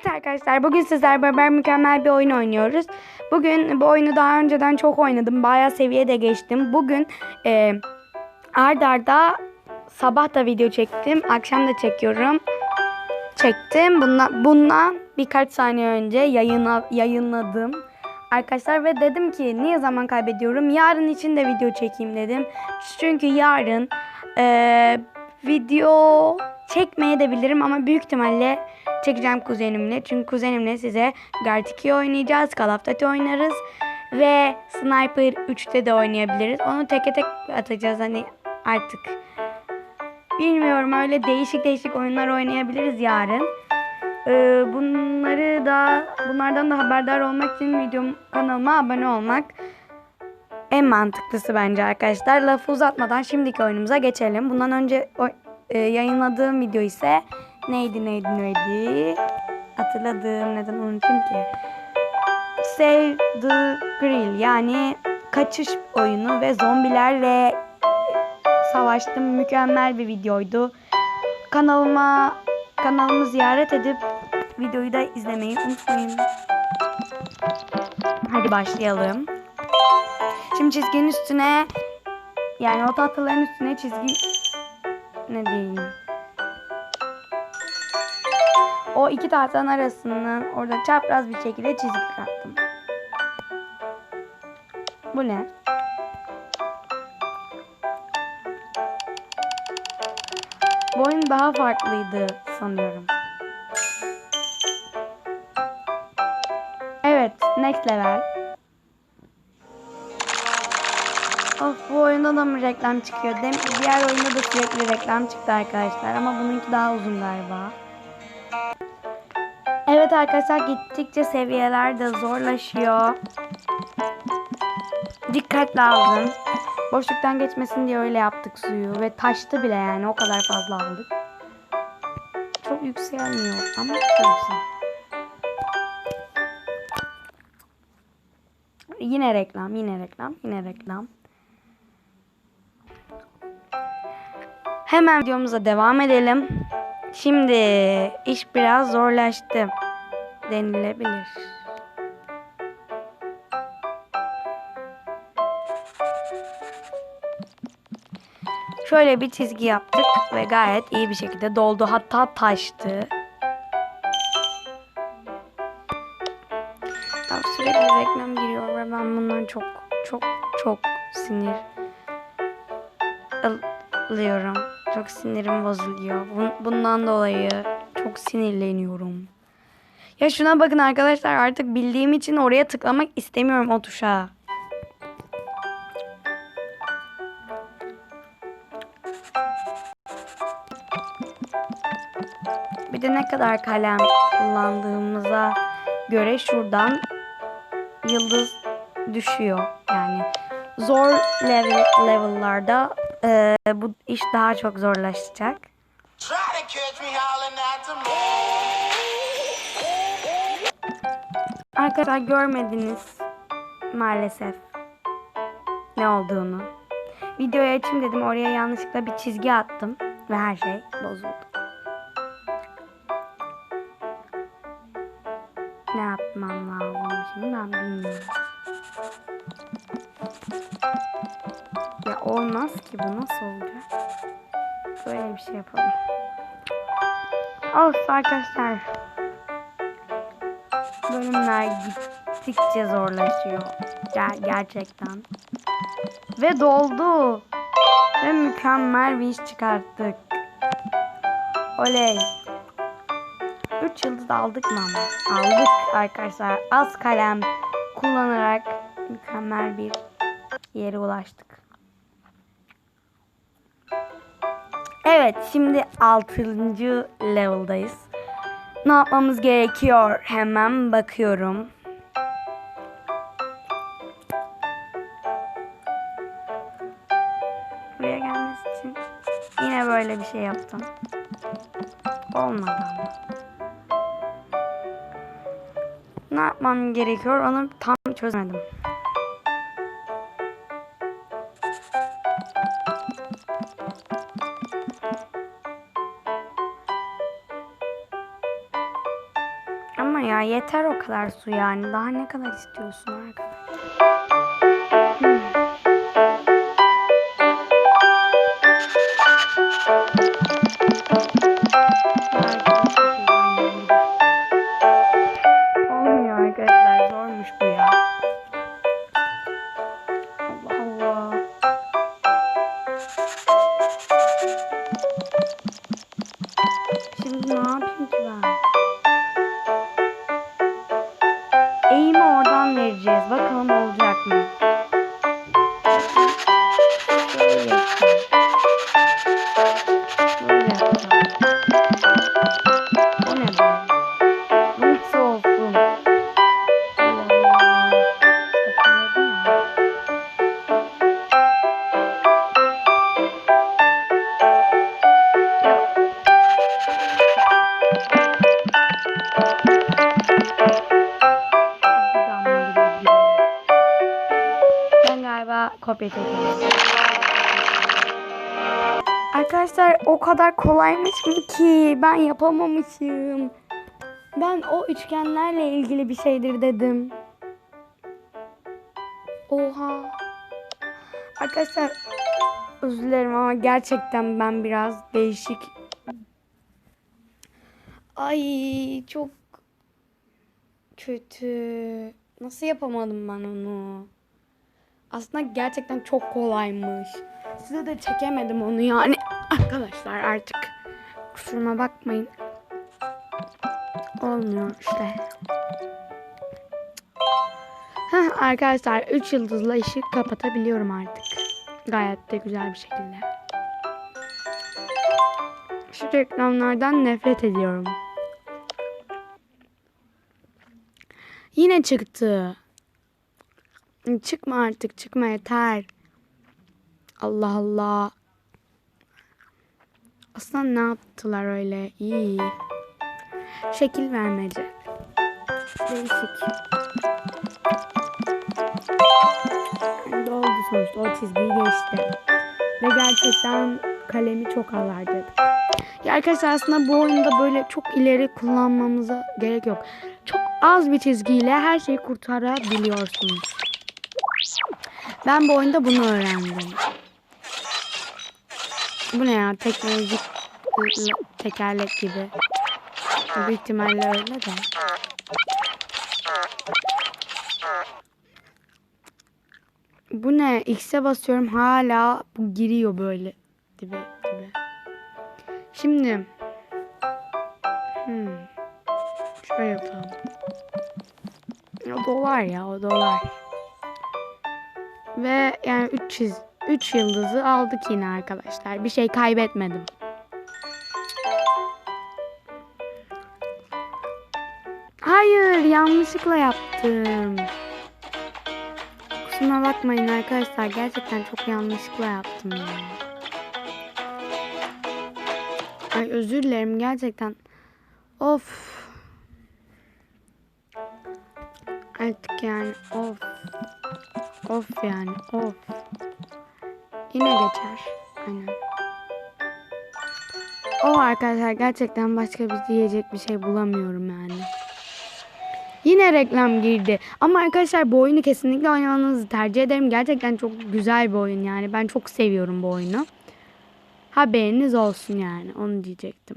Evet arkadaşlar bugün sizler beraber mükemmel bir oyun oynuyoruz. Bugün bu oyunu daha önceden çok oynadım. Bayağı seviye de geçtim. Bugün e, ard arda sabah da video çektim. Akşam da çekiyorum. Çektim. Bundan, bundan birkaç saniye önce yayına, yayınladım. Arkadaşlar ve dedim ki niye zaman kaybediyorum? Yarın için de video çekeyim dedim. Çünkü yarın e, video çekmeye de bilirim ama büyük ihtimalle çekeceğim kuzenimle. Çünkü kuzenimle size 2 oynayacağız. Call of Duty oynarız. Ve Sniper 3'te de oynayabiliriz. Onu teke tek atacağız hani artık. Bilmiyorum öyle değişik değişik oyunlar oynayabiliriz yarın. Ee, bunları da bunlardan da haberdar olmak için videom kanalıma abone olmak en mantıklısı bence arkadaşlar. Lafı uzatmadan şimdiki oyunumuza geçelim. Bundan önce e, yayınladığım video ise neydi neydi neydi? Hatırladım neden unutayım ki? Save the Grill yani kaçış oyunu ve zombilerle savaştım. Mükemmel bir videoydu. Kanalıma kanalımı ziyaret edip videoyu da izlemeyi unutmayın. Hadi başlayalım. Şimdi çizginin üstüne yani o tahtaların üstüne çizgi ne diyeyim? O iki tahtanın arasından orada çapraz bir şekilde çizgi kattım. Bu ne? Bu daha farklıydı sanıyorum. Evet, next level. Of bu oyunda da mı reklam çıkıyor? Dem diğer oyunda da sürekli reklam çıktı arkadaşlar ama bununki daha uzun galiba. Evet arkadaşlar gittikçe seviyeler de zorlaşıyor. Dikkat lazım. Boşluktan geçmesin diye öyle yaptık suyu ve taştı bile yani o kadar fazla aldık. Çok yükselmiyor ama olsun. Yine reklam, yine reklam, yine reklam. Hemen videomuza devam edelim. Şimdi iş biraz zorlaştı denilebilir. Şöyle bir çizgi yaptık ve gayet iyi bir şekilde doldu. Hatta taştı. Ya sürekli reklam giriyor ve ben bundan çok çok çok sinir alıyorum. Çok sinirim bozuluyor. Bun- Bundan dolayı çok sinirleniyorum. Ya şuna bakın arkadaşlar artık bildiğim için oraya tıklamak istemiyorum o tuşa. Bir de ne kadar kalem kullandığımıza göre şuradan yıldız düşüyor. Yani zor level level'larda e, bu iş daha çok zorlaşacak. Arkadaşlar görmediniz maalesef ne olduğunu. Videoyu açayım dedim oraya yanlışlıkla bir çizgi attım ve her şey bozuldu. Ne yapmam lazım şimdi ben bilmiyorum. Ya olmaz ki bu nasıl olacak? Böyle bir şey yapalım. Olsun arkadaşlar. Bölümler gittikçe zorlaşıyor. Ger- gerçekten. Ve doldu. Ve mükemmel bir iş çıkarttık. Oley. 3 yıldız aldık mı ama? Aldık arkadaşlar. Az kalem kullanarak mükemmel bir yere ulaştık. Evet şimdi 6. level'dayız. Ne yapmamız gerekiyor? Hemen bakıyorum. Buraya gelmesi için yine böyle bir şey yaptım. Olmadı ama. Ne yapmam gerekiyor onu tam çözemedim. Yeter o kadar su yani. Daha ne kadar istiyorsun arkadaş? Kopya çekiyorum. Arkadaşlar o kadar kolaymış mı ki ben yapamamışım. Ben o üçgenlerle ilgili bir şeydir dedim. Oha. Arkadaşlar özür dilerim ama gerçekten ben biraz değişik. Ay çok kötü. Nasıl yapamadım ben onu? Aslında gerçekten çok kolaymış. Size de çekemedim onu yani. Arkadaşlar artık kusuruma bakmayın. Olmuyor işte. Heh, arkadaşlar 3 yıldızla ışık kapatabiliyorum artık. Gayet de güzel bir şekilde. Şu reklamlardan nefret ediyorum. Yine çıktı. Çıkma artık çıkma yeter. Allah Allah. Aslında ne yaptılar öyle? İyi. Şekil vermece. Değişik. Yani oldu sonuçta. O çizgiyi geçti. Ve gerçekten kalemi çok az harcadık. Ya arkadaşlar aslında bu oyunda böyle çok ileri kullanmamıza gerek yok. Çok az bir çizgiyle her şeyi kurtarabiliyorsunuz. Ben bu oyunda bunu öğrendim. Bu ne ya? Teknolojik tekerlek gibi. Büyük ihtimalle öyle de. Bu ne? X'e basıyorum hala bu giriyor böyle dibe dibe. Şimdi hmm, şöyle yapalım. O dolar ya o dolar. Ve yani 3 çiz 3 yıldızı aldık yine arkadaşlar. Bir şey kaybetmedim. Hayır, yanlışlıkla yaptım. Kusura bakmayın arkadaşlar. Gerçekten çok yanlışlıkla yaptım ya. Ay özür dilerim gerçekten. Of. Artık yani of. Of yani of. Yine geçer. Aynen. O arkadaşlar gerçekten başka bir diyecek bir şey bulamıyorum yani. Yine reklam girdi. Ama arkadaşlar bu oyunu kesinlikle oynamanızı tercih ederim. Gerçekten çok güzel bir oyun yani. Ben çok seviyorum bu oyunu. Haberiniz olsun yani. Onu diyecektim.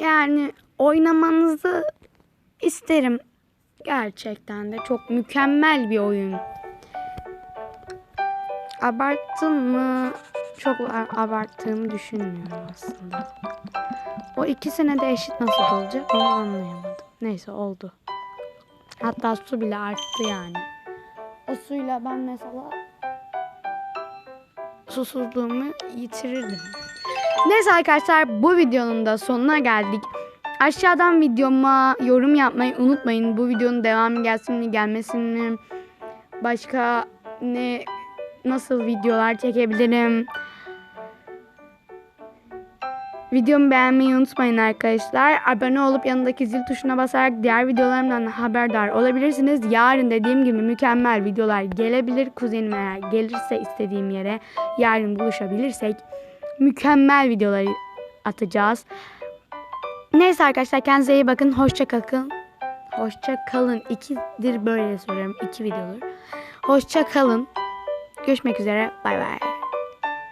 Yani oynamanızı isterim. Gerçekten de çok mükemmel bir oyun. Abarttım mı? Çok abarttığımı düşünmüyorum aslında. O ikisine de eşit nasıl olacak onu anlayamadım. Neyse oldu. Hatta su bile arttı yani. O suyla ben mesela susuzluğumu yitirirdim. Neyse arkadaşlar bu videonun da sonuna geldik. Aşağıdan videoma yorum yapmayı unutmayın. Bu videonun devamı gelsin mi gelmesin mi? Başka ne nasıl videolar çekebilirim? Videomu beğenmeyi unutmayın arkadaşlar. Abone olup yanındaki zil tuşuna basarak diğer videolarımdan haberdar olabilirsiniz. Yarın dediğim gibi mükemmel videolar gelebilir. Kuzenim eğer gelirse istediğim yere yarın buluşabilirsek mükemmel videolar atacağız. Neyse arkadaşlar kendinize iyi bakın. Hoşça kalın. Hoşça kalın. İkidir böyle soruyorum. İki videodur. Hoşça kalın. Görüşmek üzere. Bay bay.